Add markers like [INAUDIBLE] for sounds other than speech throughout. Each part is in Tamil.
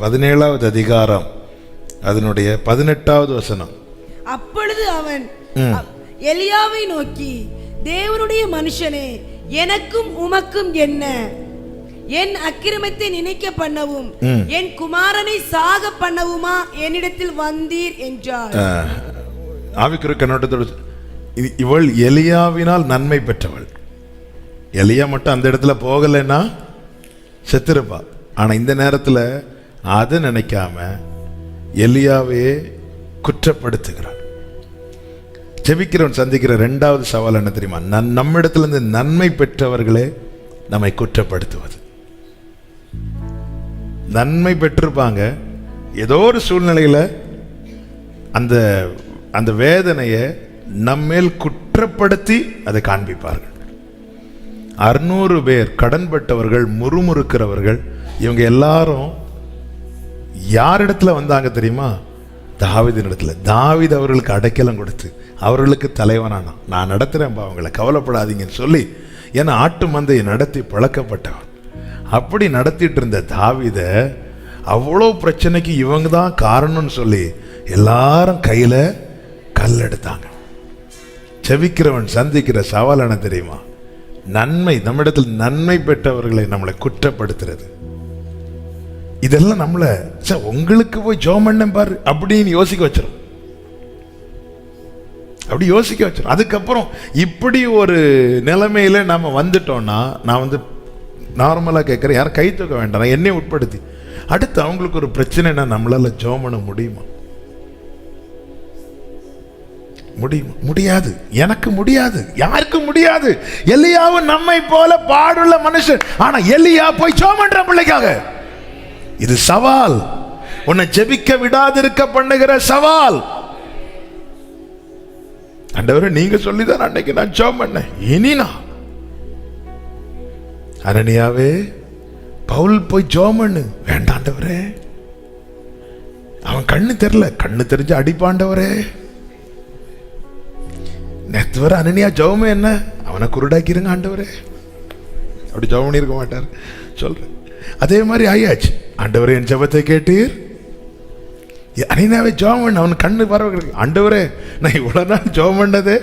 பதினேழாவது அதிகாரம் அதனுடைய பதினெட்டாவது வசனம். அப்பொழுது அவன் எலியாவை நோக்கி தேவனுடைய மனுஷனே எனக்கும் உமக்கும் என்ன? என் அக்கிரமத்தை நினைக்க பண்ணவும் என் குமாரனை சாக பண்ணவுமா என்னிடத்தில் வந்தீர்? என்றார். அஹ், ஆவிக்குரிய கண்ணோட்டத்தோடு இவள் எலியாவினால் நன்மை பெற்றவள். எலியா மட்டும் அந்த இடத்துல போகலைன்னா செத்துருப்பா. ஆனா இந்த நேரத்தில் அதை நினைக்காம எலியாவே குற்றப்படுத்துகிறான் ஜெபிக்கிறவன் சந்திக்கிற ரெண்டாவது சவால் என்ன தெரியுமா? நன் நம்மிடத்திலிருந்து நன்மை பெற்றவர்களே நம்மை குற்றப்படுத்துவது. நன்மை பெற்றிருப்பாங்க. ஏதோ ஒரு சூழ்நிலையில அந்த அந்த வேதனையை நம்மேல் குற்றப்படுத்தி அதை காண்பிப்பார்கள். அறுநூறு பேர் கடன்பட்டவர்கள் முறுமுறுக்கிறவர்கள் இவங்க எல்லாரும் யாரிடத்துல வந்தாங்க தெரியுமா? தாவிதின் இடத்துல தாவீது அவர்களுக்கு அடைக்கலம் கொடுத்து அவர்களுக்கு தலைவனானான். நான் நடத்துகிறேன்பா அவங்களை கவலைப்படாதீங்கன்னு சொல்லி ஏன்னா ஆட்டு மந்தையை நடத்தி பழக்கப்பட்டவன். அப்படி நடத்திட்டு இருந்த தாவித அவ்வளோ பிரச்சனைக்கு இவங்க தான் காரணம்னு சொல்லி எல்லாரும் கையில் கல் எடுத்தாங்க. செவிக்கிறவன் சந்திக்கிற சவால் என்ன தெரியுமா? நன்மை நம்மிடத்தில் நன்மை பெற்றவர்களை நம்மளை குற்றப்படுத்துறது. இதெல்லாம் நம்மளை சார் உங்களுக்கு போய் ஜோம் பண்ணேன் பாரு அப்படின்னு யோசிக்க வச்சிடும் அப்படி யோசிக்க வச்சிடும் அதுக்கப்புறம் இப்படி ஒரு நிலைமையில நம்ம வந்துட்டோம்னா நான் வந்து நார்மலாக கேட்குறேன் யாரும் கை தூக்க வேண்டாம் என்னை உட்படுத்தி. அடுத்து அவங்களுக்கு ஒரு பிரச்சனைனா நம்மளால ஜோம் பண்ண முடியுமா? முடியுமா? முடியாது. எனக்கு முடியாது. யாருக்கும் முடியாது? எலியாவும் நம்மை போல பாடுள்ள மனுஷன். ஆனா எலியா போய் ஜோம் பண்ற பிள்ளைக்காக. இது சவால். உன்னை ஜெபிக்க விடாதிருக்க பண்ணுகிற சவால். ஆண்டவரே நீங்க சொல்லிதான் அன்னைக்கு நான் ஜோம் பண்ணேன். இனி நான். அனனியாவே பவுல் போய் ஜோம் பண்ணு. வேண்டாண்டவரே அவன் கண்ணு தெரியல. கண்ணு தெரிஞ்சு அடிப்பாண்டவரே நேத்து வர அனனியா ஜெபமே என்ன? அவனை குருடாக்கிருங்க ஆண்டவரே. அப்படி ஜவம் பண்ணியிருக்க மாட்டார். சொல்றேன். அதே மாதிரி ஆயாச்சு. ஆண்டவரே என் ஜெபத்தை கேட்டீர்? அனிதாவே ஜோம் பண்ண அவன் கண்ணு பரவ ஆண்டவரே நான் இவ்வளோ நாள் ஜோம் பண்ணதே.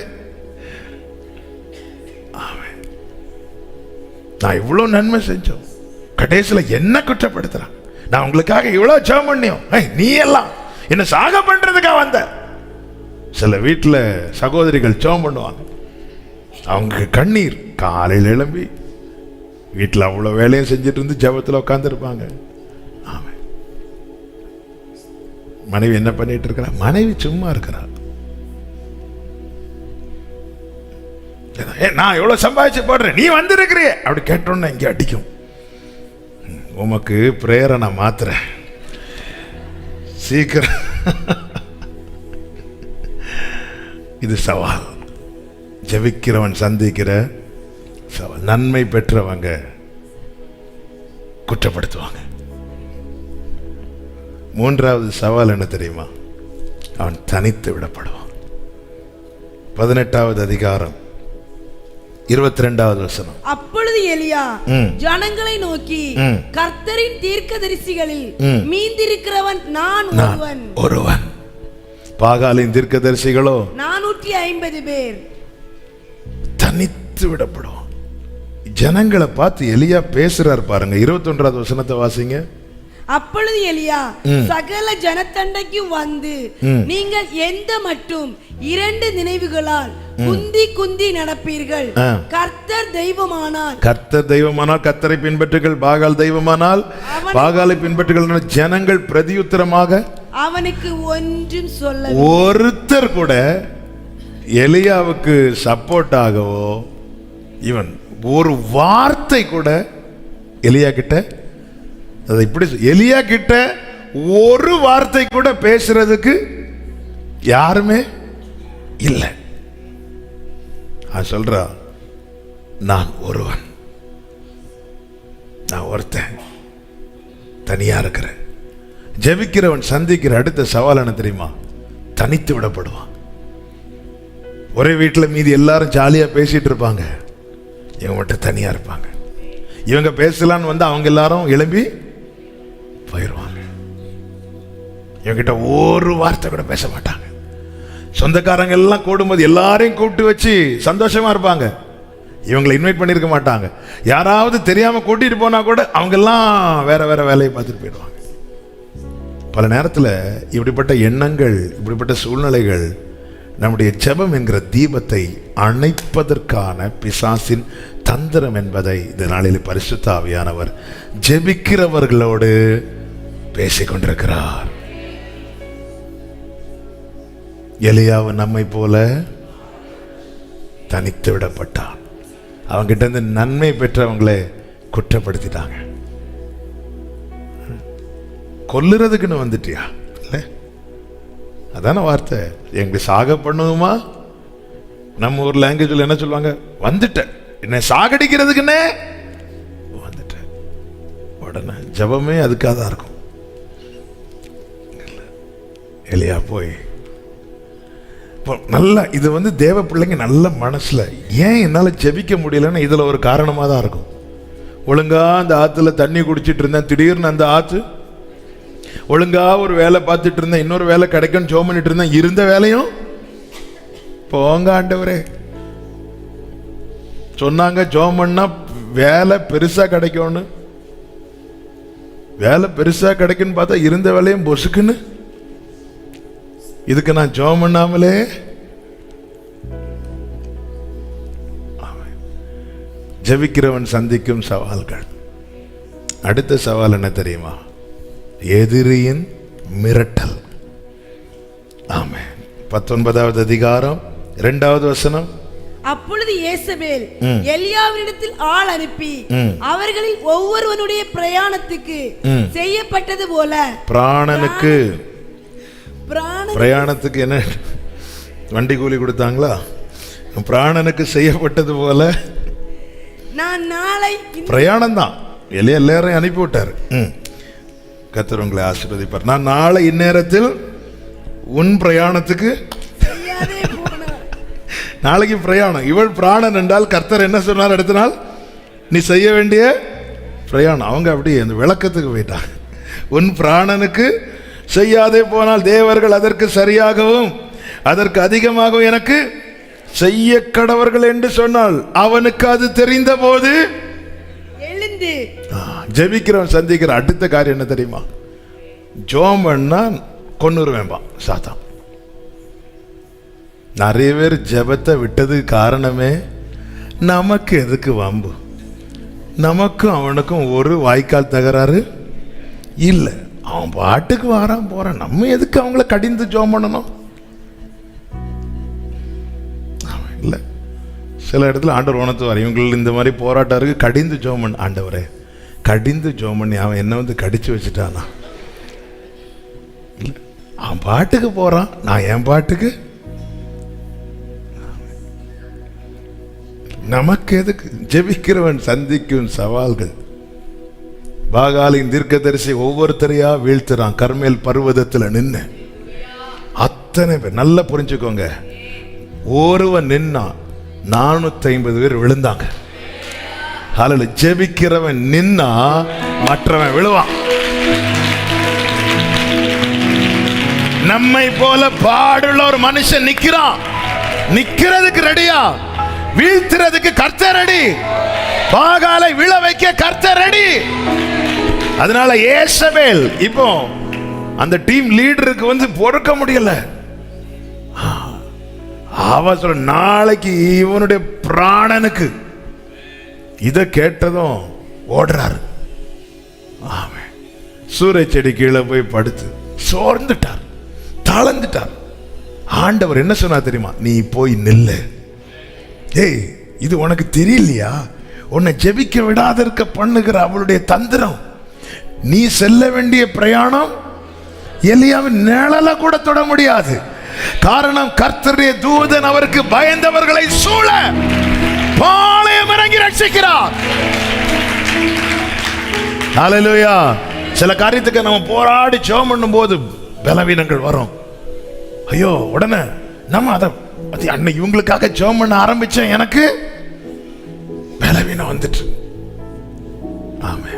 நான் இவ்வளோ நன்மை செஞ்சோம். கடைசியில் என்ன குற்றப்படுத்துறான்? நான் உங்களுக்காக இவ்வளோ ஜோம் பண்ணியோம். நீ எல்லாம் என்ன சாக பண்ணுறதுக்காக வந்த? சில வீட்டில் சகோதரிகள் ஜோம் பண்ணுவாங்க. அவங்க கண்ணீர் காலையில் எழும்பி வீட்டில் அவ்வளோ வேலையும் செஞ்சுட்டு இருந்து ஜெபத்தில் உட்காந்துருப்பாங்க மனைவி என்ன பண்ணிட்டு இருக்கிறா? மனைவி சும்மா இருக்கிறா. நான் எவ்வளோ சம்பாதிச்சு போடுறேன். நீ வந்திருக்கிறிய. அப்படி கேட்டோன்னு இங்கே அடிக்கும். உமக்கு பிரேயரை நான் மாத்துறேன் சீக்கிரம். இது சவால். ஜெபிக்கிறவன் சந்திக்கிற சவால். நன்மை பெற்றவங்க குற்றப்படுத்துவாங்க. மூன்றாவது சவால் என்ன தெரியுமா? அவன் தனித்து விடப்படுவான். பதினெட்டாவது அதிகாரம் இருபத்தி ரெண்டாவது வசனம். அப்பொழுது எலியா. ஜனங்களை நோக்கி. கர்த்தரின் தீர்க்கதரிசிகளில் ம். மீந்திருக்கிறவன் நான் ஒருவன். ஒருவன். பாகாலின் தீர்க்கதரிசிகளோ? நானூற்றி ஐம்பது பேர். தனித்து விடப்படுவான். ஜனங்களை பார்த்து எலியா பேசுறார் பாருங்க. இருபத்தொன்றாவது வசனத்தை வாசிங்க. அப்பொழுது எலியா சகல ஜனத்தண்டைக்கு வந்து. நீங்கள் எந்த மட்டும் இரண்டு நினைவுகளால் குந்தி குந்தி நடப்பீர்கள். கர்த்தர் தெய்வமானார். கர்த்தர் தெய்வமானால் கர்த்தரை பின்பற்றுகள் பாகால் தெய்வமானால் பாகாலை பின்பற்றுகள் ஜனங்கள் பிரதியுத்தரமாக அவனுக்கு ஒன்றும் சொல்ல ஒருத்தர் கூட எலியாவுக்கு சப்போர்ட் ஆகவோ இவன் ஒரு வார்த்தை கூட எலியா கிட்ட அதை இப்படி எலியா கிட்ட ஒரு வார்த்தை கூட பேசுறதுக்கு யாருமே இல்லை. அவன் சொல்றா நான் ஒருவன். நான் ஒருத்தன். தனியா இருக்கிறேன். ஜெபிக்கிறவன் சந்திக்கிற அடுத்த சவால் என்ன தெரியுமா? தனித்து விடப்படுவான். ஒரே வீட்டில் மீதி எல்லாரும் ஜாலியாக பேசிட்டு இருப்பாங்க. இவங்க மட்டும் தனியாக இருப்பாங்க. இவங்க பேசலான்னு வந்து அவங்க எல்லாரும் எழும்பி போயிடுவாங்க இவங்கிட்ட ஒரு வார்த்தை கூட பேச மாட்டாங்க. சொந்தக்காரங்க எல்லாம் கூடும்போது எல்லாரையும் கூப்பிட்டு வச்சு சந்தோஷமா இருப்பாங்க. இவங்களை இன்வைட் பண்ணியிருக்க மாட்டாங்க. யாராவது தெரியாம கூட்டிட்டு போனா கூட அவங்க எல்லாம் வேற வேற வேலையை பார்த்துட்டு போயிடுவாங்க. பல நேரத்தில் இப்படிப்பட்ட எண்ணங்கள் இப்படிப்பட்ட சூழ்நிலைகள் நம்முடைய ஜெபம் என்கிற தீபத்தை அணைப்பதற்கான பிசாசின் தந்திரம் என்பதை இந்த நாளில் பரிசுத்தாவியானவர் ஜெபிக்கிறவர்களோடு பேசிக் கொண்டிருக்கிறார் எலியாவு நம்மை போல தனித்து விடப்பட்டான். அவங்கிட்ட இருந்து நன்மை பெற்றவங்களே குற்றப்படுத்திட்டாங்க. கொல்லுறதுக்குன்னு வந்துட்டியா? இல்லை. அதான வார்த்தை. எங்களுக்கு சாக பண்ணுவோமா? நம்ம ஊர் லாங்குவேஜில் என்ன சொல்லுவாங்க? வந்துட்டேன் என்னை சாகடிக்கிறதுக்குன்னே வந்துட்டேன் உடனே ஜெபமே அதுக்காக தான் இருக்கும். எலியா போய். இப்போ இது வந்து தேவ பிள்ளைங்க நல்ல மனசில். ஏன் என்னால் ஜெபிக்க முடியலன்னு இதில் ஒரு காரணமாக தான் இருக்கும். ஒழுங்காக அந்த ஆற்றுல தண்ணி குடிச்சிட்டு இருந்தேன். திடீர்னு அந்த ஆற்று ஒழுங்கா ஒரு வேலை பார்த்துட்டு இருந்தேன். இன்னொரு வேலை கிடைக்கும்னு ஜோம் பண்ணிட்டு இருந்தேன். இருந்த வேலையும் போங்க ஆண்டவரே. சொன்னாங்க ஜோம் பண்ணால் வேலை பெருசாக கிடைக்கும்னு. வேலை பெருசாக கிடைக்குன்னு பார்த்தா இருந்த வேலையும் பொசுக்குன்னு. இதுக்கு நான் ஜோம் பண்ணாமலே. ஜெபிக்கிறவன் சந்திக்கும் சவால்கள். அடுத்த சவால் என்ன தெரியுமா? எதிரியின் மிரட்டல். ஆமென். பத்தொன்பதாவது அதிகாரம் இரண்டாவது வசனம். அப்பொழுது இயேசபேல் எலியாவினிடத்தில் ஆள் அனுப்பி. அவர்களில் ஒவ்வொருவனுடைய பிரயாணத்துக்கு. செய்யப்பட்டது போல பிராணனுக்கு. பிராண பிரயாணத்துக்கு என்ன வண்டி கூலி கொடுத்தாங்களா? பிராணனுக்கு செய்யப்பட்டது போல. நான் நாளை இந்த பிரயாணம் தான் எளிய எல்லாரையும் அனுப்பி விட்டார். ம். கர்த்தர் உங்களை ஆசீர்வதிப்பார். நான் நாளை இந்நேரத்தில் உன் பிரயாணத்துக்கு [LAUGHS] நாளைக்கு பிரயாணம். இவள் பிராணன் என்றால் கர்த்தர் என்ன சொன்னார் அடுத்த நாள்? நீ செய்ய வேண்டிய பிரயாணம். அவங்க அப்படியே அந்த விளக்கத்துக்கு போயிட்டாங்க. உன் பிராணனுக்கு செய்யாதே போனால் தேவர்கள் அதற்கு சரியாகவும் அதற்கு அதிகமாகவும் எனக்கு செய்ய கடவர்கள் என்று சொன்னால் அவனுக்கு அது தெரிந்த போது எழுந்து. ஜெபிக்கிறவன் சந்திக்கிற அடுத்த காரியம் என்ன தெரியுமா? ஜோம் பண்ணா கொன்னுருவேன்பா சாத்தான். நிறைய பேர் ஜெபத்தை விட்டதுக்கு காரணமே நமக்கு எதுக்கு வம்பு? நமக்கும் அவனுக்கும் ஒரு வாய்க்கால் தகராறு? இல்லை. அவன் பாட்டுக்கு வாரான் போறான். நம்ம எதுக்கு அவங்கள கடிந்து ஜோம் பண்ணணும்? இல்லை. சில இடத்துல ஆண்டவர் உணர்த்துவார் இவங்களில் இந்த மாதிரி போராட்டம் இருக்குது கடிந்து ஜோம் பண்ண. ஆண்டவரே கடிந்து ஜோம் பண்ணி அவன் என்ன வந்து கடிச்சு வச்சுட்டானா? இல்லை. அவன் பாட்டுக்கு போகிறான் நான் என் பாட்டுக்கு? நமக்கு எதுக்கு? ஜெபிக்கிறவன் சந்திக்கும் சவால்கள். பாகாலின் தீர்க்கதரிசி ஒவ்வொருத்தரையா வீழ்த்துறான். கர்மேல் பர்வதத்துல நின்னு. அத்தனை பேர் நல்லா புரிஞ்சுக்கோங்க. ஒருவன் நின்னா நானூத்தி ஐம்பது பேர் விழுந்தாங்க. அதில் ஜெபிக்கிறவன் நின்னா மற்றவன் விழுவான். நம்மை போல பாடுள்ள ஒரு மனுஷன் நிக்கிறான். நிக்கிறதுக்கு ரெடியா வீழ்த்துறதுக்கு கர்த்தர் ரெடி பாகாலை விழ வைக்க கர்த்தர் ரெடி அதனால ஏசபேல் இப்போ அந்த டீம் லீடருக்கு வந்து பொறுக்க முடியல. அவ சொல்ற நாளைக்கு இவனுடைய பிராணனுக்கு. இதை கேட்டதும் ஓடுறாரு. ஆமே சூரிய செடி கீழே போய் படுத்து சோர்ந்துட்டார் தளர்ந்துட்டார். ஆண்டவர் என்ன சொன்னா தெரியுமா? நீ போய் நில்லு. ஏய் இது உனக்கு தெரியலையா? உன்னை ஜெபிக்க விடாத இருக்க பண்ணுகிற அவளுடைய தந்திரம். நீ செல்ல வேண்டிய பிரயாணம் எலியாவின் நிழல கூட தொட முடியாது. காரணம் கர்த்தருடைய தூதன் அவருக்கு பயந்தவர்களை சூழ பாளையம் இறங்கி ரட்சிக்கிறார். ஹalleluya சில காரியத்துக்கு நம்ம போராடி ஜெபம் பண்ணும்போது பலவீனங்கள் வரும். ஐயோ உடனே நம்ம அதை அது அன்னை இவங்களுக்காக ஜெபம் பண்ண ஆரம்பிச்சேன். எனக்கு பலவீனம் வந்துட்டு. ஆமே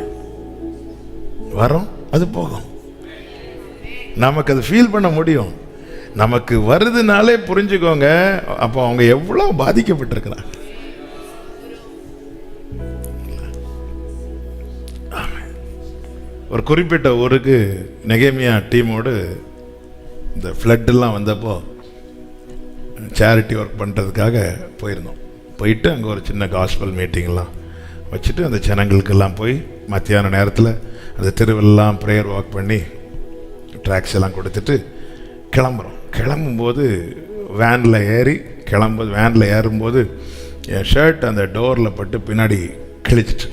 வரும் அது போகும். நமக்கு அது ஃபீல் பண்ண முடியும். நமக்கு வருதுனாலே புரிஞ்சுக்கோங்க அப்போ அவங்க எவ்வளோ பாதிக்கப்பட்டிருக்கிறாங்க. ஒரு குறிப்பிட்ட ஊருக்கு நெகேமியா டீமோடு இந்த ஃப்ளட்டெல்லாம் வந்தப்போ சேரிட்டி ஒர்க் பண்ணுறதுக்காக போயிருந்தோம். போயிட்டு அங்கே ஒரு சின்ன காஸ்பல் மீட்டிங்லாம் வச்சுட்டு அந்த ஜனங்களுக்கெல்லாம் போய் மத்தியான நேரத்தில் அந்த தெருவெல்லாம் ப்ரேயர் வாக் பண்ணி ட்ராக்ஸ் எல்லாம் கொடுத்துட்டு கிளம்புறோம். கிளம்பும்போது வேனில் ஏறி கிளம்பும்போது வேனில் ஏறும்போது என் ஷர்ட் அந்த டோரில் பட்டு பின்னாடி கிழிச்சிட்டு.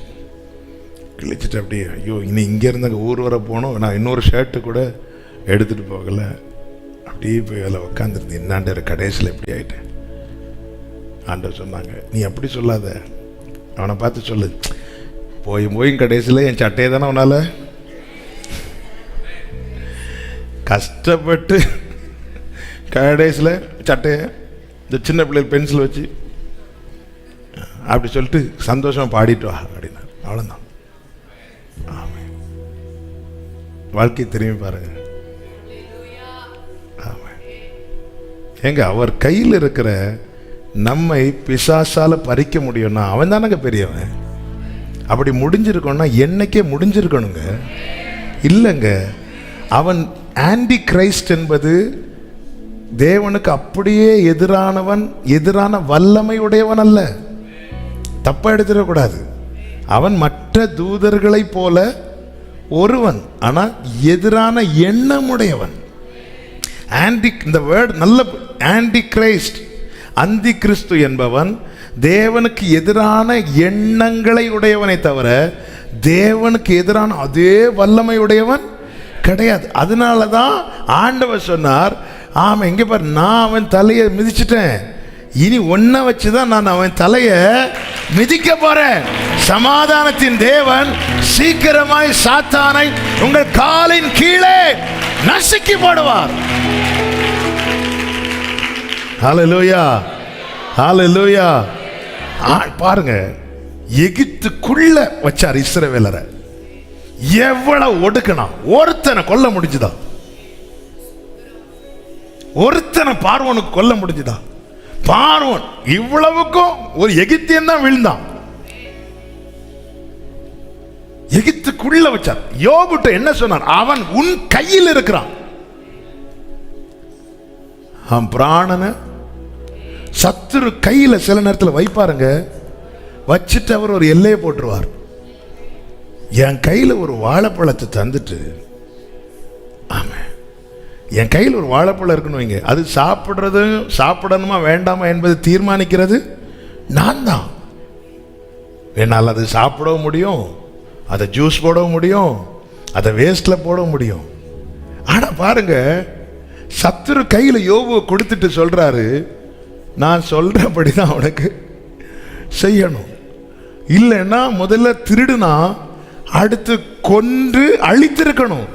கிழிச்சிட்டு அப்படியே ஐயோ இனி இங்கேருந்து அங்கே ஊர் வர போனோம் நான் இன்னொரு ஷர்ட்டு கூட எடுத்துகிட்டு போகலை. அப்படியே போய் அதில் உட்காந்துருந்தேன் என்னாண்ட கடைசியில் இப்படி ஆயிட்டேன். ஆண்டவர் சொன்னாங்க நீ அப்படி சொல்லாத. அவனை பார்த்து சொல்லு. போய் போய் கடைசியில் என் சட்டையை தானே உன்னால்? கஷ்டப்பட்டு கடைசியில் சட்டையை இந்த சின்ன பிள்ளைகள் பென்சில் வச்சு அப்படி சொல்லிட்டு சந்தோஷமாக பாடிட்டு வா அப்படின்னா. அவ்வளோதான் ஆமாம் வாழ்க்கையை திரும்பி பாருங்க ஆமாம் ஏங்க அவர் கையில் இருக்கிற நம்மை பிசாசால பறிக்க முடியும்னா அவன் தானங்க பெரியவன்? அப்படி முடிஞ்சிருக்கணும்னா என்னைக்கே முடிஞ்சிருக்கணுங்க. இல்லைங்க. அவன் ஆன்டி கிரைஸ்ட் என்பது தேவனுக்கு அப்படியே எதிரானவன் எதிரான வல்லமை உடையவன் அல்ல. தப்பாக எடுத்துடக்கூடாது. அவன் மற்ற தூதர்களைப் போல ஒருவன் ஆனால் எதிரான எண்ணமுடையவன். ஆன்டி இந்த வேர்டு நல்ல ஆன்டி கிரைஸ்ட் அந்தி கிறிஸ்து என்பவன் தேவனுக்கு எதிரான எண்ணங்களை உடையவனை தவிர தேவனுக்கு எதிரான அதே வல்லமை உடையவன் கிடையாது. அதனால தான் ஆண்டவர் சொன்னார் ஆமாம் எங்கே பாரு நான் அவன் தலையை மிதிச்சிட்டேன். இனி ஒன்றை வச்சு தான் நான் அவன் தலையை மிதிக்க போகிறேன் சமாதானத்தின் தேவன் சீக்கிரமாய் சாத்தானை உங்கள் காலின் கீழே நசுக்கி போடுவார். லோயா ஹலோ லோயா பாருங்க. எகிப்துக்குள்ள வச்சார் இஸ்ரவேலரை. எவ்வளவு ஒடுக்கணும் ஒருத்தனை கொல்ல முடிஞ்சுதா? ஒருத்தனை பார்வனுக்கு கொல்ல முடிஞ்சுதா? பார்வன் இவ்வளவுக்கும் ஒரு எகிப்தியன் தான் விழுந்தான். எகிப்துக்குள்ள வச்சார். யோபுட்ட என்ன சொன்னார்? அவன் உன் கையில் இருக்கிறான். அவன் பிராணனை சத்துரு கையில் சில நேரத்தில் வைப்பாருங்க. வச்சுட்டு அவர் ஒரு எல்லையை போட்டுருவார். என் கையில் ஒரு வாழைப்பழத்தை தந்துட்டு ஆமாம் என் கையில் ஒரு வாழைப்பழம் இருக்கணும் வைங்க. அது சாப்பிட்றது சாப்பிடணுமா வேண்டாமா என்பது தீர்மானிக்கிறது நான் தான். என்னால் அது சாப்பிடவும் முடியும் அதை ஜூஸ் போடவும் முடியும் அதை வேஸ்டில் போடவும் முடியும். ஆனால் பாருங்க சத்துரு கையில் யோபுவை கொடுத்துட்டு சொல்கிறாரு நான் சொல்கிறபடி தான் அவனுக்கு செய்யணும். இல்லைன்னா முதல்ல திருடுனா அடுத்து கொன்று அழித்திருக்கணும்.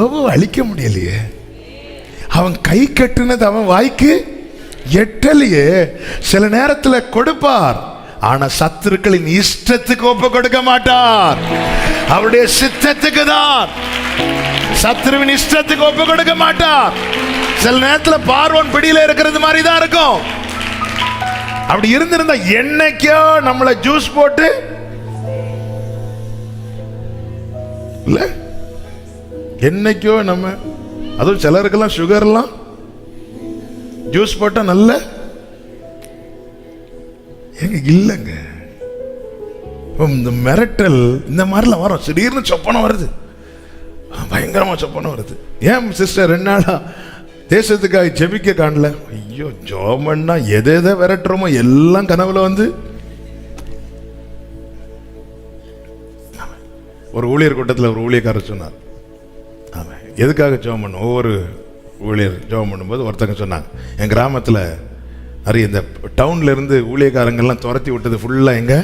எவ்வளோ அழிக்க முடியலையே. அவன் கை கட்டுனது அவன் வாய்க்கு எட்டலையே. சில நேரத்தில் கொடுப்பார். ஆனா சத்துருக்களின் இஷ்டத்துக்கு ஒப்பு கொடுக்க மாட்டார். அவருடைய சித்தத்துக்கு தான். சத்துருவின் இஷ்டத்துக்கு ஒப்பு கொடுக்க மாட்டார். சில நேரத்தில் பார்வன் பிடியில இருக்கிறது மாதிரி தான் இருக்கும். அப்படி இருந்திருந்தா என்னைக்கோ நம்மளை ஜூஸ் போட்டு இல்ல? என்னைக்கோ நம்ம அதுவும் சிலருக்கெல்லாம் சுகர்லாம் ஜூஸ் போட்டா நல்ல? எங்க இல்லைங்க. இந்த மிரட்டல் இந்த மாதிரிலாம் வரும். திடீர்னு சொப்பனம் வருது. பயங்கரமா சொப்பனம் வருது. ஏன் சிஸ்டர் ரெண்டு நாளா தேசத்துக்காக ஜெபிக்க காணல ஐயோ ஜோமன்னா எதை எதை விரட்டுறோமோ எல்லாம் கனவுல வந்து. ஒரு ஊழியர் கூட்டத்தில் ஒரு ஊழியக்காரர் சொன்னார். ஆமாம் எதுக்காக ஜோம் பண்ணும் ஒவ்வொரு ஊழியர் ஜெபம் பண்ணும்போது ஒருத்தங்க சொன்னாங்க. என் கிராமத்தில் நிறைய இந்த டவுன்லேருந்து ஊழியக்காரங்கள்லாம் துரத்தி விட்டது ஃபுல்லாக எங்கே?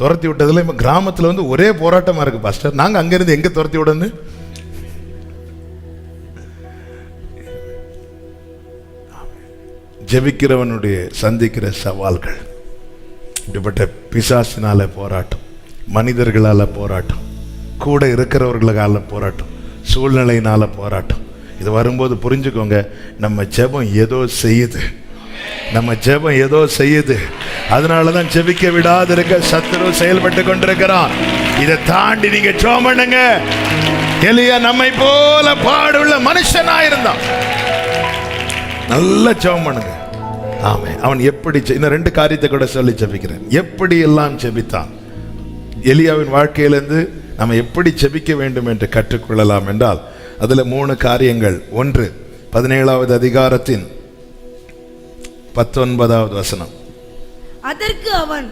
துரத்தி விட்டதுல இப்போ கிராமத்தில் வந்து ஒரே போராட்டமாக இருக்குது பாஸ்டர். நாங்கள் அங்கேருந்து எங்கே துரத்தி விடன்னு ஜெபிக்கிறவனுடைய சந்திக்கிற சவால்கள். இப்படிப்பட்ட பிசாசினால போராட்டம் மனிதர்களால் போராட்டம் கூட இருக்கிறவர்களுக்கால போராட்டம் சூழ்நிலையினால் போராட்டம். இது வரும்போது புரிஞ்சுக்கோங்க நம்ம ஜெபம் ஏதோ செய்யுது. நம்ம ஜெபம் ஏதோ செய்யுது. அதனால தான் ஜெபிக்க விடாது இருக்க சத்துரு செயல்பட்டு கொண்டிருக்கிறான். இதை தாண்டி நீங்க ஜெபம் பண்ணுங்க. நம்மை போல பாடுள்ள மனுஷனா இருந்தான் நல்ல ஜெபம் பண்ணுங்க. ஆமே அவன் எப்படி இந்த ரெண்டு காரியத்தை கூட சொல்லி ஜெபிக்கிறேன். எப்படி எல்லாம் ஜெபித்தான்? எலியாவின் வாழ்க்கையிலிருந்து நம்ம எப்படி ஜெபிக்க வேண்டும் என்று கற்றுக்கொள்ளலாம் என்றால் அதுல மூணு காரியங்கள். ஒன்று பதினேழாவது அதிகாரத்தின் பத்தொன்பதாவது வசனம். அதற்கு அவன்.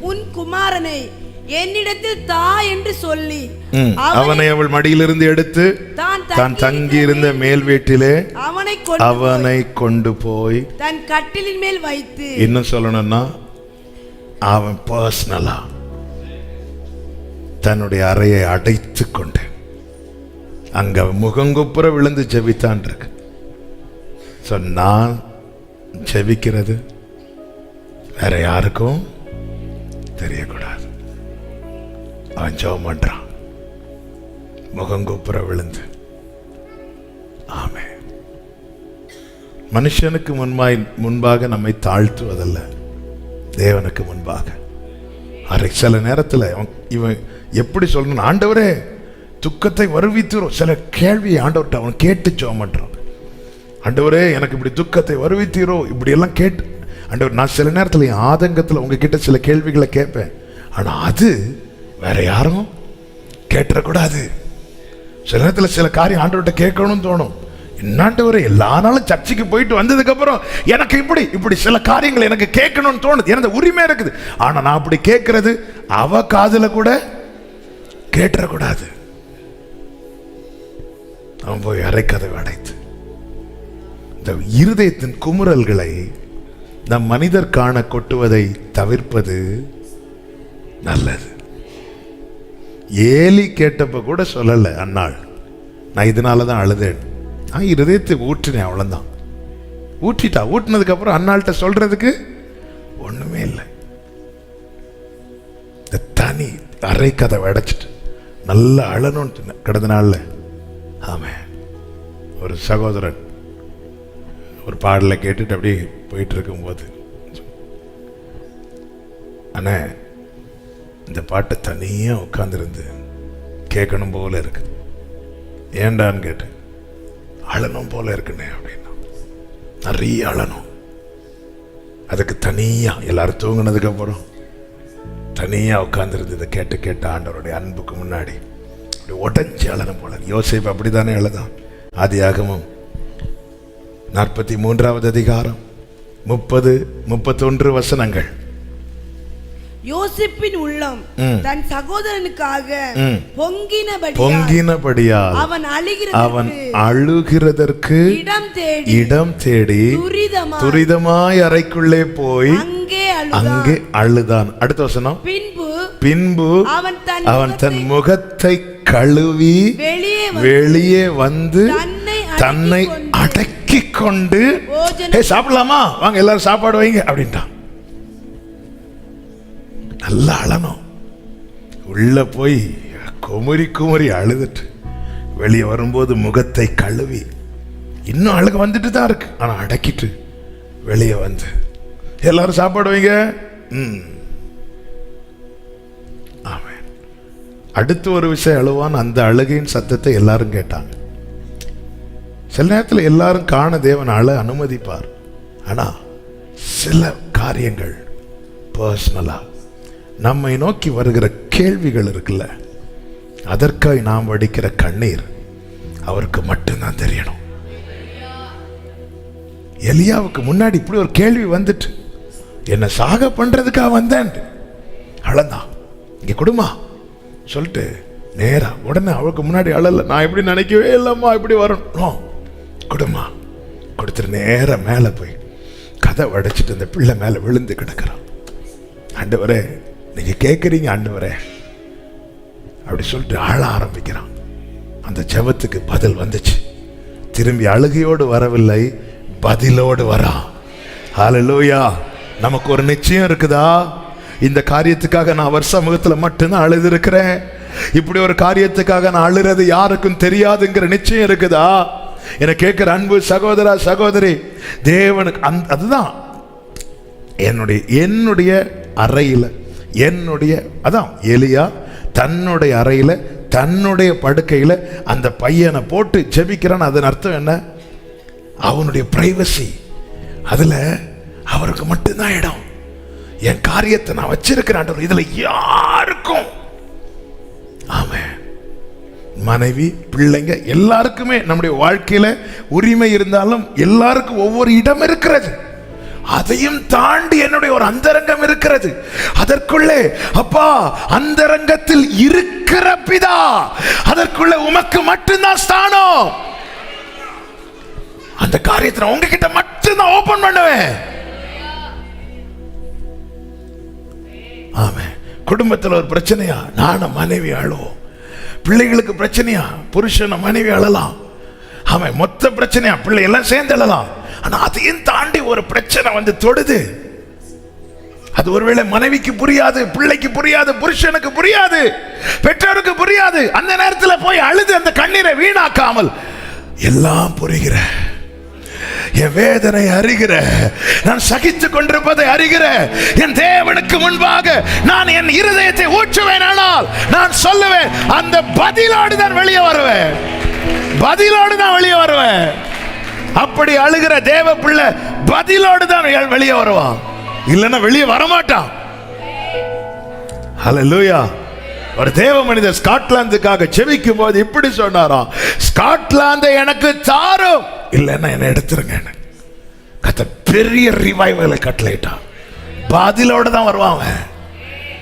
உன் குமாரனை என்னிடத்தில் தா என்று சொல்லி. அவனை அவள் மடியிலிருந்து எடுத்து தான் தான் தங்கியிருந்த மேல் வீட்டிலே அவனை கொண்டு அவனை கொண்டு போய் தன் கட்டிலின் மேல் வைத்து இன்னும் சொல்லணும்னா அவன் பர்சனலா தன்னுடைய அறையை அடைத்து கொண்டு அங்க முகங்குப்புற விழுந்து ஜெபித்தான் இருக்கு So, நான் ஜெபிக்கிறது வேற யாருக்கும் தெரியக்கூடாது அவன் ஜெபம் பண்ணுறான் முகங்குப்புற விழுந்து. ஆமே மனுஷனுக்கு முன்பாய் முன்பாக நம்மை தாழ்த்துவதல்ல. தேவனுக்கு முன்பாக. அரை சில நேரத்தில் அவன் இவன் எப்படி சொல்லணும் ஆண்டவரே துக்கத்தை வருவித்தரும். சில கேள்வியை ஆண்டவர்கிட்ட அவன் கேட்டு ஜெபம் பண்ணுறான் ஆண்டவரே எனக்கு இப்படி துக்கத்தை வருவித்தீரோ? இப்படியெல்லாம் கேட்டு ஆண்டவர் நான் சில நேரத்தில் என் ஆதங்கத்தில் உங்ககிட்ட சில கேள்விகளை கேட்பேன். ஆனால் அது வேற யாரும் கேட்டுறக்கூடாது சில நேரத்தில் சில காரியம் ஆண்டவர்கிட்ட கேட்கணும்னு தோணும். என்னாண்டவரே எல்லா நாளும் சர்ச்சுக்கு போயிட்டு வந்ததுக்கப்புறம் எனக்கு இப்படி இப்படி சில காரியங்கள் எனக்கு கேட்கணும்னு தோணுது. எனக்கு உரிமை இருக்குது. ஆனால் நான் அப்படி கேட்கறது அவ காதில் கூட கேட்டுறக்கூடாது அவன் போய் அரைக்கதவை அடைத்து இந்த இருதயத்தின் குமுறல்களை நம் மனிதர் காண கொட்டுவதை தவிர்ப்பது நல்லது. ஏலி கேட்டப்ப கூட சொல்லலை அன்னாள் நான் இதனால தான் அழுதேன். நான் இருதயத்தை ஊற்றினேன் அவ்வளோதான் ஊற்றிட்டா ஊட்டினதுக்கப்புறம் அன்னாள்கிட்ட சொல்கிறதுக்கு ஒன்றுமே இல்லை. இந்த தனி அரை கதை அடைச்சிட்டு நல்லா அழணும்னு கடந்த நாளில் ஆமாம் ஒரு சகோதரன் ஒரு பாடலை கேட்டுட்டு அப்படியே போயிட்டு இருக்கும்போது அண்ணே இந்த பாட்டை தனியாக உட்காந்துருந்து கேட்கணும் போல இருக்கு. ஏண்டான்னு கேட்டேன். அழணும் போல இருக்குண்ணே அப்படின்னா. நிறைய அழணும். அதுக்கு தனியாக எல்லாரும் தூங்குனதுக்கு அப்புறம் தனியாக உட்காந்துருந்து இதை கேட்டு கேட்டு ஆண்டவருடைய அன்புக்கு முன்னாடி அப்படி உடஞ்சி அழணும் போல யோசிப்பு அப்படித்தானே அழுதான் ஆதியாகமும் நாற்பத்தி மூன்றாவது அதிகாரம் முப்பது முப்பத்தொன்று வசனங்கள். யோசிப்பின் உள்ளம். தன் சகோதரனுக்காக ம். பொங்கினபடி பொங்கினபடியால் அவன் அவன் அழுகிறது அழுகிறதற்கு இடம் தேடி இடம் தேடி துரிதமா துரிதமாய் அறைக்குள்ளே போய் அங்கே அழுதான். அடுத்த வசனம். பின்பு பின்பு அவன் தன் அவன் தன் முகத்தை கழுவி வெளியே வந்து வெளியே வந்து தன்னை தன்னை அடக்கி கொண்டு சாப்பிடலாமா? வாங்க எல்லாரும் சாப்பாடு வைங்க அப்படின்ட்டான். நல்லா அழணும். உள்ள போய் குமரி குமரி அழுதுட்டு வெளியே வரும்போது முகத்தை கழுவி இன்னும் அழுக வந்துட்டு தான் இருக்கு. ஆனா அடக்கிட்டு வெளியே வந்து எல்லாரும் சாப்பாடு வைங்க. ம். அடுத்து ஒரு விஷயம் அழுவான். அந்த அழுகையின் சத்தத்தை எல்லாரும் கேட்டாங்க. சில நேரத்தில் எல்லாரும் காண தேவன் அழ அனுமதிப்பார். ஆனா சில காரியங்கள் பர்சனலா நம்மை நோக்கி வருகிற கேள்விகள் இருக்குல்ல அதற்காய் நாம் வடிக்கிற கண்ணீர் அவருக்கு மட்டும்தான் தெரியணும். எலியாவுக்கு முன்னாடி இப்படி ஒரு கேள்வி வந்துட்டு என்னை சாக பண்ணுறதுக்காக வந்தேன்? அழந்தான் இங்கே கொடுமா சொல்லிட்டு நேரா உடனே அவளுக்கு முன்னாடி அழல நான் இப்படி நினைக்கவே இல்லைம்மா இப்படி வரணும். கொடுமா கொடுத்துட்டு நேராக மேலே போய் கதை உடைச்சிட்டு அந்த பிள்ளை மேலே விழுந்து கிடக்குறான். ஆண்டவரே நீங்க கேட்குறீங்க ஆண்டவரே. அப்படி சொல்லிட்டு ஆள ஆரம்பிக்கிறான். அந்த ஜபத்துக்கு பதில் வந்துச்சு. திரும்பி அழுகையோடு வரவில்லை பதிலோடு வரான். ஹalleluya நமக்கு ஒரு நிச்சயம் இருக்குதா? இந்த காரியத்துக்காக நான் அவர் முகத்தில் மட்டும்தான் அழுதுருக்கிறேன். இப்படி ஒரு காரியத்துக்காக நான் அழுறது யாருக்கும் தெரியாதுங்கிற நிச்சயம் இருக்குதா? என கேட்குற அன்பு சகோதரா சகோதரி தேவனுக்கு அந் அதுதான். என்னுடைய என்னுடைய அறையில் என்னுடைய அதான் எலியா தன்னுடைய அறையில் தன்னுடைய படுக்கையில் அந்த பையனை போட்டு ஜெபிக்கிறான். அதன் அர்த்தம் என்ன? அவனுடைய ப்ரைவசி அதில் அவருக்கு மட்டும்தான் இடம். என் காரியத்தை நான் வச்சிருக்கிறேன் இதில் யாருக்கும். ஆமாம் மனைவி பிள்ளைங்க எல்லாருக்குமே நம்முடைய வாழ்க்கையில் உரிமை இருந்தாலும் எல்லாருக்கும் ஒவ்வொரு இடம் இருக்கிறது. அதையும் தாண்டி என்னுடைய ஒரு அந்தரங்கம் இருக்கிறது. அதற்குள்ளே அப்பா அந்தரங்கத்தில் இருக்கிற பிதா அதற்குள்ளே உமக்கு மட்டும்தான் ஸ்தானம். அந்த காரியத்தை நான் உங்ககிட்ட மட்டும்தான் ஓபன் பண்ணுவேன். ஆமே குடும்பத்தில் ஒரு பிரச்சனையா? நானும் மனைவி அழுவோம் பிள்ளைகளுக்கு பிரச்சனையா? புருஷனை மனைவி அழலாம் அவன் மொத்த பிரச்சனையா பிள்ளையெல்லாம் சேர்ந்து எழலாம் ஆனால் அதையும் தாண்டி ஒரு பிரச்சனை வந்து தொடுது. அது ஒருவேளை மனைவிக்கு புரியாது பிள்ளைக்கு புரியாது புருஷனுக்கு புரியாது பெற்றோருக்கு புரியாது. அந்த நேரத்தில் போய் அழுது அந்த கண்ணீரை வீணாக்காமல் எல்லாம் புரிகிற என் வேதனை அறிகிற நான் சகித்துக் கொண்டிருப்பதை அறிகிற என் தேவனுக்கு முன்பாக நான் என் இருதயத்தை ஊற்றுவேன் ஆனால் நான் சொல்லுவேன் அந்த பதிலோடு தான் வெளியே வருவேன். பதிலோடு தான் வெளியே வருவேன். அப்படி அழுகிற தேவ பிள்ளை பதிலோடு தான் வெளியே வருவான். இல்லைன்னா வெளியே வரமாட்டான். ஹalleluya ஒரு தேவ மனிதர் ஸ்காட்லாந்துக்காக செவிக்கும் போது இப்படி சொன்னாராம் ஸ்காட்லாந்தை எனக்கு தாரும். இல்லைன்னா என்னை எடுத்துருங்க கத்த பெரிய ரிவைவலை கட்டளையிட்டான் பாதிலோட தான் வருவான் அவன்.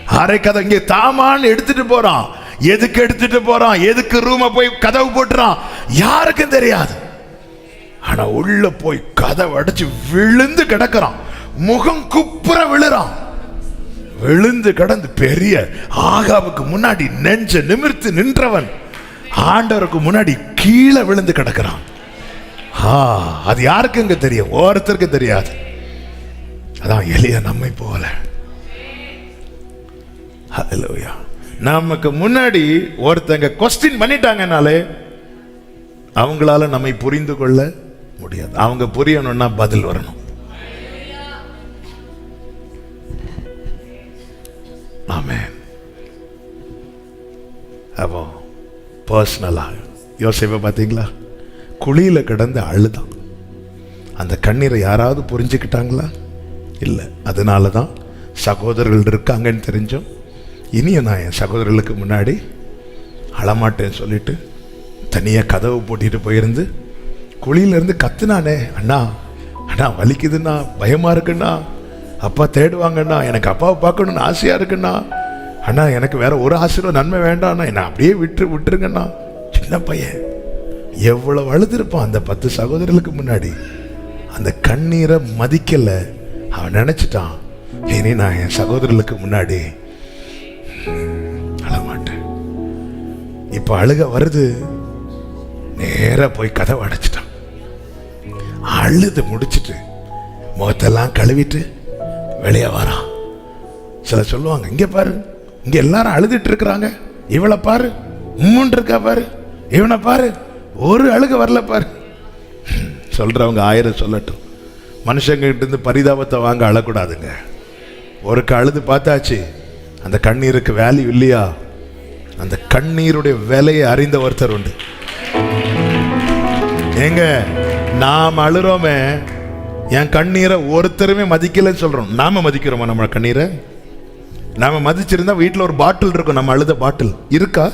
அரை கதை இங்கே தாமான்னு எடுத்துட்டு போறான். எதுக்கு எடுத்துட்டு போறான்? எதுக்கு ரூமை போய் கதவு போட்டுறான்? யாருக்கும் தெரியாது. ஆனா உள்ள போய் கதவு அடைச்சு விழுந்து கிடக்குறான். முகம் குப்புற விழுறான். விழுந்து கடந்து பெரிய ஆகாவுக்கு முன்னாடி நெஞ்ச நிமிர்த்து நின்றவன். ஆண்டவருக்கு முன்னாடி கீழே விழுந்து கிடக்குறான். ஆ, அது யாருக்குங்க தெரியும்? ஒருத்தருக்கு தெரியாது. அதான் எளிய நம்மை போல. ஹalleluya நமக்கு முன்னாடி ஒருத்தங்க கொஸ்டின் பண்ணிட்டாங்கனாலே அவங்களால நம்மை புரிந்து கொள்ள முடியாது. அவங்க புரியணும்னா பதில் வரணும். ஆமே அப்போ பர்சனலாக யோசிப்பை பார்த்தீங்களா குழியில் கிடந்து அழுதான் அந்த கண்ணீரை யாராவது புரிஞ்சுக்கிட்டாங்களா? இல்லை. அதனால தான் சகோதரர்கள் இருக்காங்கன்னு தெரிஞ்சும். இனியும் நான் என் சகோதரர்களுக்கு முன்னாடி அழமாட்டேன்னு சொல்லிட்டு தனியாக கதவு போட்டிட்டு போயிருந்து குழியிலேருந்து கத்துனானே அண்ணா அண்ணா வலிக்குதுண்ணா பயமாக இருக்குண்ணா அப்பா தேடுவாங்கண்ணா எனக்கு அப்பாவை பார்க்கணுன்னு ஆசையாக இருக்குண்ணா அண்ணா எனக்கு வேற ஒரு ஆசிரியம் நன்மை வேண்டாம்ண்ணா என்னை அப்படியே விட்டு விட்டுருங்கண்ணா. சின்ன பையன். எவ்வளவு அழுதுருப்பான் அந்த பத்து சகோதரர்களுக்கு முன்னாடி. அந்த கண்ணீரை மதிக்கலை. அவன் நினச்சிட்டான் இனி நான் என் சகோதரர்களுக்கு முன்னாடி அழமாட்டேன் இப்போ அழுக வருது. நேராக போய் கதவை அடைச்சிட்டான். அழுது முடிச்சிட்டு முகத்தெல்லாம் கழுவிட்டு வெளியே வரான். சில சொல்லுவாங்க இங்கே பாரு இங்கே எல்லாரும் அழுதுட்டு இருக்கிறாங்க. இவளை பாரு உம்முன் இருக்கா பாரு இவனை பாரு. ஒரு அழுக வரல பாரு. சொல்கிறவங்க ஆயிரம் சொல்லட்டும். மனுஷங்க இருந்து பரிதாபத்தை வாங்க அழக்கூடாதுங்க. ஒருக்கு அழுது பார்த்தாச்சு. அந்த கண்ணீருக்கு வேல்யூ இல்லையா? அந்த கண்ணீருடைய விலையை அறிந்த ஒருத்தர் உண்டு. ஏங்க நாம் அழுறோமே என் கண்ணீரை ஒருத்தருமே மதிக்கலைன்னு சொல்கிறோம் நாம் மதிக்கிறோமா நம்ம கண்ணீரை? நாம் மதிச்சிருந்தா வீட்டில் ஒரு பாட்டில் இருக்கும். நம்ம அழுத பாட்டில் இருக்கா?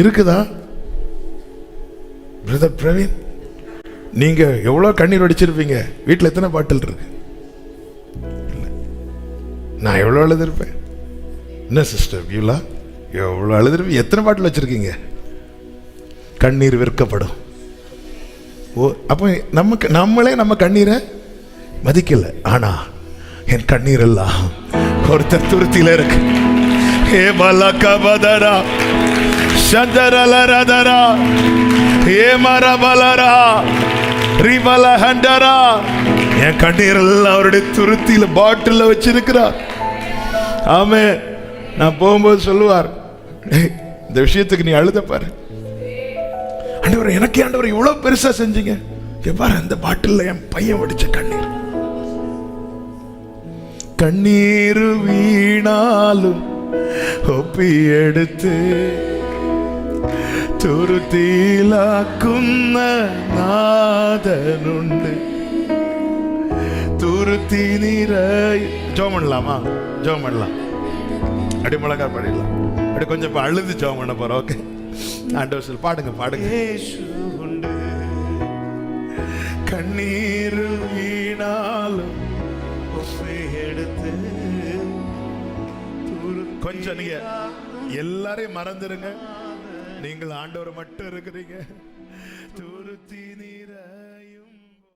இருக்குதா? பிரதர் பிரவீன் நீங்கள் எவ்வளோ கண்ணீர் வடிச்சிருப்பீங்க? வீட்டில் எத்தனை பாட்டில் இருக்கு? நான் எவ்வளோ அழுதுருப்பேன்? என்ன சிஸ்டர் வியூலா எவ்வளோ அழுதுருப்பீங்க? எத்தனை பாட்டில் வச்சுருக்கீங்க? கண்ணீர் விற்கப்படும் ஓ அப்போ நமக்கு நம்மளே நம்ம கண்ணீரை மதிக்கலை. ஆனா என் கண்ணீர் எல்லாம் ஒருத்தர் துருத்தியில் இருக்கு. ஏ பலக்க கபதரா சந்தரலரதரா ஏ மரபலரா ரிபல ஹண்டரா என் கண்ணீர் எல்லாம் அவருடைய துருத்தியில் பாட்டில வச்சிருக்கிறார். ஆமே நான் போகும்போது சொல்லுவார் இந்த விஷயத்துக்கு நீ அழுத பாரு. ஆண்டவர் எனக்கு ஆண்டவர் இவ்வளோ பெருசாக செஞ்சீங்க. எவ்வாறு அந்த பாட்டிலில் என் பையன் வடிச்ச கண்ணீர். கண்ணீர் வீணாலும் ஒப்பி எடுத்து തുരുത്തിയിലാക്കുന്ന നാഥനുണ്ട് തുരുത്തി നിറയി ஜோம் பண்ணலாமா ஜோம் பண்ணலாம் அப்படி மிளகா பாடிடலாம் அப்படி கொஞ்சம் இப்ப அழுது ஜோம் பண்ண போறோம் ஓகே ஆண்டவர் சொல் பாடுங்க பாடுங்க உண்டு கண்ணீர் வீணாலும் உப்பை எடுத்து துரு- கொஞ்சம் நீங்க எல்லாரையும் மறந்துருங்க நீங்கள் ஆண்டவர் மட்டும் இருக்கிறீங்க. துருத்தி நீ